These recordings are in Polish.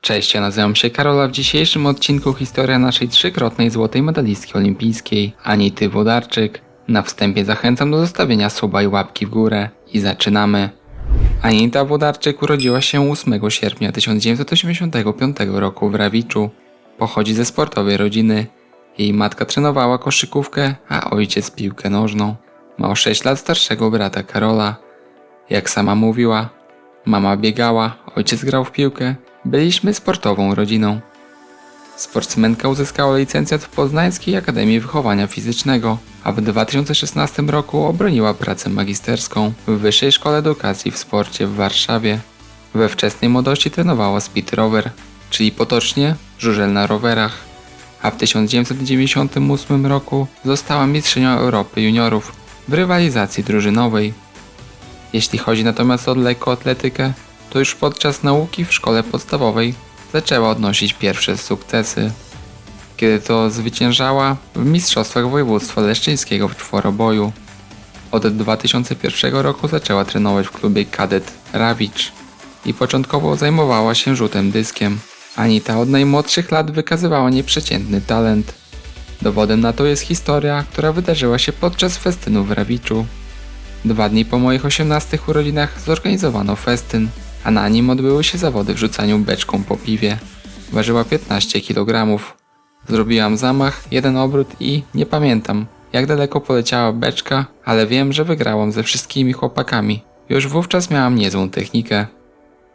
Cześć, ja nazywam się Karola. W dzisiejszym odcinku historia naszej trzykrotnej złotej medalistki olimpijskiej, Anity Wodarczyk. Na wstępie zachęcam do zostawienia suba i łapki w górę. I zaczynamy. Anita Wodarczyk urodziła się 8 sierpnia 1985 roku w Rawiczu. Pochodzi ze sportowej rodziny. Jej matka trenowała koszykówkę, a ojciec piłkę nożną. Ma o 6 lat starszego brata Karola. Jak sama mówiła, mama biegała, ojciec grał w piłkę. Byliśmy sportową rodziną. Sportsmenka uzyskała licencjat w Poznańskiej Akademii Wychowania Fizycznego, a w 2016 roku obroniła pracę magisterską w Wyższej Szkole Edukacji w Sporcie w Warszawie. We wczesnej młodości trenowała speed rower, czyli potocznie żużel na rowerach, a w 1998 roku została mistrzynią Europy juniorów w rywalizacji drużynowej. Jeśli chodzi natomiast o lekkoatletykę, to już podczas nauki w szkole podstawowej zaczęła odnosić pierwsze sukcesy. Kiedy to zwyciężała w Mistrzostwach Województwa Leszczyńskiego w czworoboju. Od 2001 roku zaczęła trenować w klubie Kadet Rawicz i początkowo zajmowała się rzutem dyskiem. Anita od najmłodszych lat wykazywała nieprzeciętny talent. Dowodem na to jest historia, która wydarzyła się podczas festynu w Rawiczu. Dwa dni po moich 18 urodzinach zorganizowano festyn, a na nim odbyły się zawody w rzucaniu beczką po piwie. Ważyła 15 kg. Zrobiłam zamach, jeden obrót i nie pamiętam, jak daleko poleciała beczka, ale wiem, że wygrałam ze wszystkimi chłopakami. Już wówczas miałam niezłą technikę.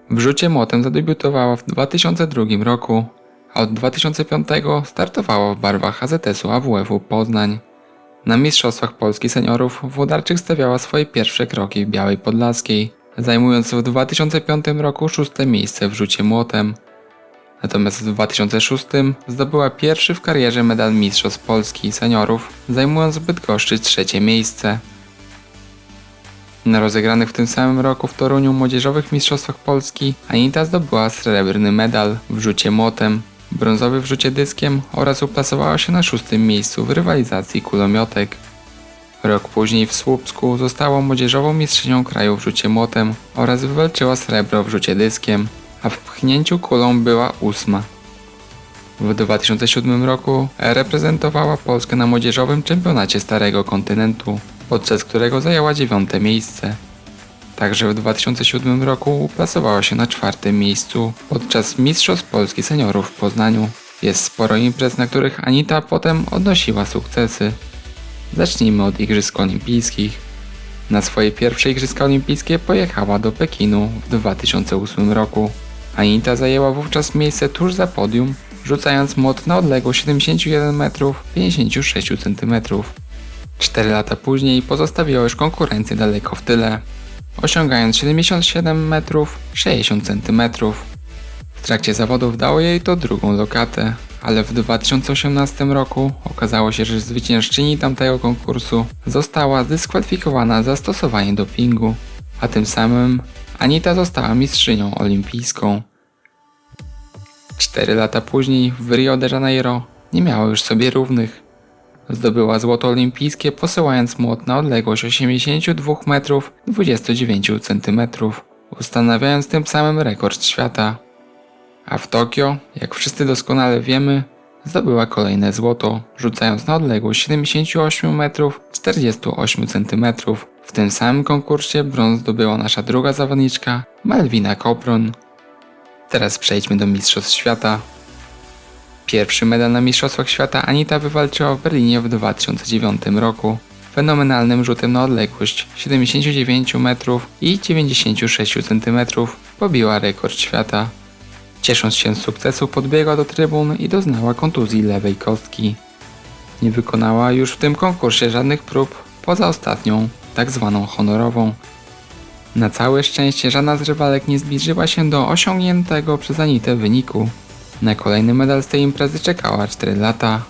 W rzucie młotem zadebiutowała w 2002 roku, a od 2005 startowała w barwach AZS-u AWF-u Poznań. Na Mistrzostwach Polski Seniorów Włodarczyk stawiała swoje pierwsze kroki w Białej Podlaskiej, zajmując w 2005 roku szóste miejsce w rzucie młotem. Natomiast w 2006 zdobyła pierwszy w karierze medal Mistrzostw Polski Seniorów, zajmując w Bydgoszczy trzecie miejsce. Na rozegranych w tym samym roku w Toruniu Młodzieżowych Mistrzostwach Polski Anita zdobyła srebrny medal w rzucie młotem, brązowy w rzucie dyskiem oraz uplasowała się na szóstym miejscu w rywalizacji kulomiotek. Rok później w Słupsku została młodzieżową mistrzynią kraju w rzucie młotem oraz wywalczyła srebro w rzucie dyskiem, a w pchnięciu kulą była ósma. W 2007 roku reprezentowała Polskę na młodzieżowym czempionacie Starego Kontynentu, podczas którego zajęła dziewiąte miejsce. Także w 2007 roku uplasowała się na czwartym miejscu podczas Mistrzostw Polski Seniorów w Poznaniu. Jest sporo imprez, na których Anita potem odnosiła sukcesy. Zacznijmy od Igrzysk Olimpijskich. Na swoje pierwsze Igrzyska Olimpijskie pojechała do Pekinu w 2008 roku. Anita zajęła wówczas miejsce tuż za podium, rzucając młot na odległość 71 metrów 56 cm. Cztery lata później pozostawiła już konkurencję daleko w tyle, osiągając 77 metrów 60 cm. W trakcie zawodów dało jej to drugą lokatę, ale w 2018 roku okazało się, że zwyciężczyni tamtego konkursu została zdyskwalifikowana za stosowanie dopingu, a tym samym Anita została mistrzynią olimpijską. Cztery lata później w Rio de Janeiro nie miała już sobie równych. Zdobyła złoto olimpijskie posyłając młot na odległość 82 metrów 29 cm, ustanawiając tym samym rekord świata. A w Tokio, jak wszyscy doskonale wiemy, zdobyła kolejne złoto, rzucając na odległość 78 metrów 48 cm. W tym samym konkursie brąz zdobyła nasza druga zawodniczka, Malwina Kopron. Teraz przejdźmy do Mistrzostw Świata. Pierwszy medal na Mistrzostwach Świata Anita wywalczyła w Berlinie w 2009 roku. Fenomenalnym rzutem na odległość 79 metrów i 96 cm pobiła rekord świata. Ciesząc się z sukcesu podbiegła do trybun i doznała kontuzji lewej kostki. Nie wykonała już w tym konkursie żadnych prób poza ostatnią, tak zwaną honorową. Na całe szczęście żadna z rywalek nie zbliżyła się do osiągniętego przez Anitę wyniku. Na kolejny medal z tej imprezy czekała 4 lata,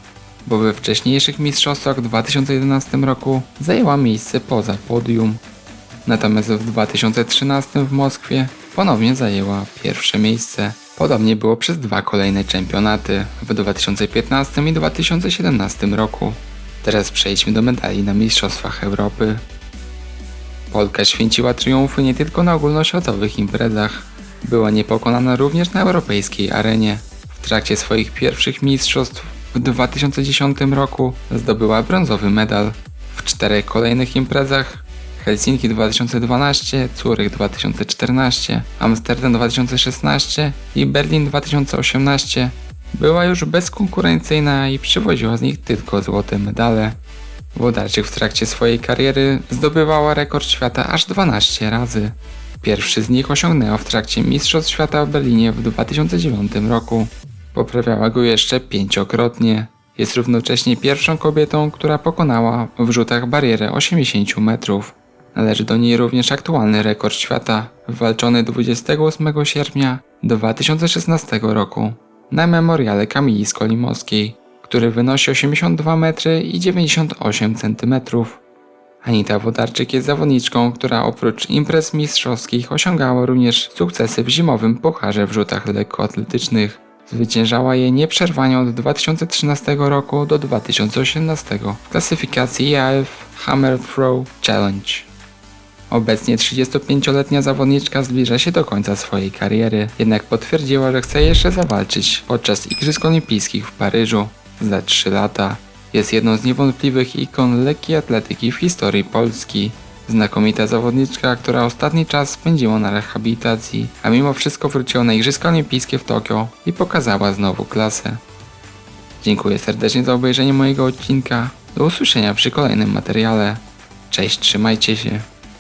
bo we wcześniejszych mistrzostwach w 2011 roku zajęła miejsce poza podium. Natomiast w 2013 w Moskwie ponownie zajęła pierwsze miejsce. Podobnie było przez dwa kolejne czempionaty w 2015 i 2017 roku. Teraz przejdźmy do medali na Mistrzostwach Europy. Polka święciła triumfy nie tylko na ogólnoświatowych imprezach. Była niepokonana również na europejskiej arenie. W trakcie swoich pierwszych mistrzostw w 2010 roku zdobyła brązowy medal. W czterech kolejnych imprezach Helsinki 2012, Zurich 2014, Amsterdam 2016 i Berlin 2018 była już bezkonkurencyjna i przywoziła z nich tylko złote medale. Włodarczyk w trakcie swojej kariery zdobywała rekord świata aż 12 razy. Pierwszy z nich osiągnęła w trakcie Mistrzostw Świata w Berlinie w 2009 roku. Poprawiała go jeszcze pięciokrotnie. Jest równocześnie pierwszą kobietą, która pokonała w rzutach barierę 80 metrów. Należy do niej również aktualny rekord świata, wywalczony 28 sierpnia 2016 roku na memoriale Kamili Skolimowskiej, który wynosi 82 metry i 98 cm. Anita Wodarczyk jest zawodniczką, która oprócz imprez mistrzowskich osiągała również sukcesy w zimowym pucharze w rzutach lekkoatletycznych. Zwyciężała je nieprzerwanie od 2013 roku do 2018 w klasyfikacji IAF Hammer Throw Challenge. Obecnie 35-letnia zawodniczka zbliża się do końca swojej kariery, jednak potwierdziła, że chce jeszcze zawalczyć podczas Igrzysk Olimpijskich w Paryżu za 3 lata. Jest jedną z niewątpliwych ikon lekkiej atletyki w historii Polski. Znakomita zawodniczka, która ostatni czas spędziła na rehabilitacji, a mimo wszystko wróciła na Igrzyska Olimpijskie w Tokio i pokazała znowu klasę. Dziękuję serdecznie za obejrzenie mojego odcinka. Do usłyszenia przy kolejnym materiale. Cześć, trzymajcie się.